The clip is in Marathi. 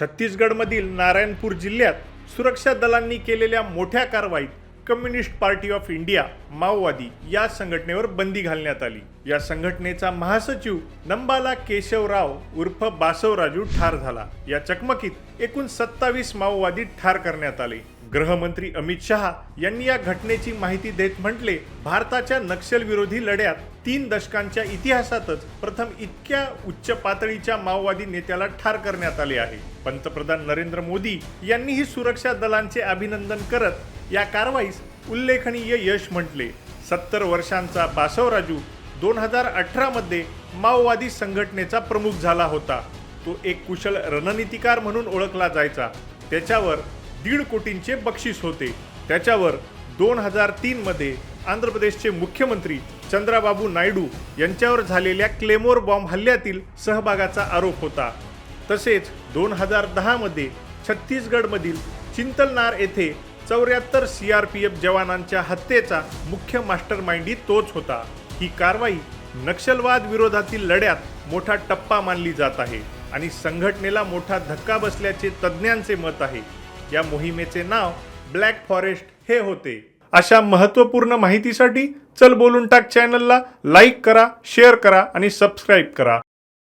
छत्तीसगडमधील नारायणपूर जिल्ह्यात सुरक्षा दलांनी केलेल्या मोठ्या कारवाईत कम्युनिस्ट पार्टी ऑफ इंडिया माओवादी या संघटनेवर बंदी घालण्यात आली. या संघटनेचा महासचिव नंबाला केशवराव उर्फ बासवराजू ठार झाला. या चकमकीत एकूण सत्तावीस माओवादी ठार करण्यात आले. गृहमंत्री अमित शहा यांनी या घटनेची माहिती देत म्हटले भारताच्या नक्षलविरोधी लढ्यात तीन दशकांच्या इतिहासातच प्रथम इतक्या उच्च पातळीच्या माओवादी नेत्याला ठार करण्यात आले आहे. पंतप्रधान नरेंद्र मोदी यांनीही सुरक्षा दलांचे अभिनंदन करत या कारवाईस उल्लेखनीय यश म्हटले. सत्तर वर्षांचा बासवराजू दोन हजार अठरा मध्ये माओवादी संघटनेचा प्रमुख झाला होता. तो एक कुशल रणनीतिकार म्हणून ओळखला जायचा. त्याच्यावर दीड कोटींचे बक्षीस होते. त्याच्यावर दोन हजार तीनमध्ये आंध्र प्रदेशचे मुख्यमंत्री चंद्राबाबू नायडू यांच्यावर झालेल्या क्लेमोर बॉम्ब हल्ल्यातील सहभागाचा आरोप होता. तसेच दोन हजार दहामध्ये छत्तीसगडमधील चिंतलनार येथे चौऱ्याहत्तर सी आर पी एफ जवानांच्या हत्येचा मुख्य मास्टर माइंडी तोच होता. ही कारवाई नक्षलवाद विरोधातील लढ्यात मोठा टप्पा मानली जात आहे आणि संघटनेला मोठा धक्का बसल्याचे तज्ज्ञांचे मत आहे. या मोहिमेचे नाव ब्लॅक फॉरेस्ट हे होते. अशा महत्त्वपूर्ण माहितीसाठी चल बोलून टाक चॅनलला लाईक करा शेअर करा आणि सबस्क्राईब करा.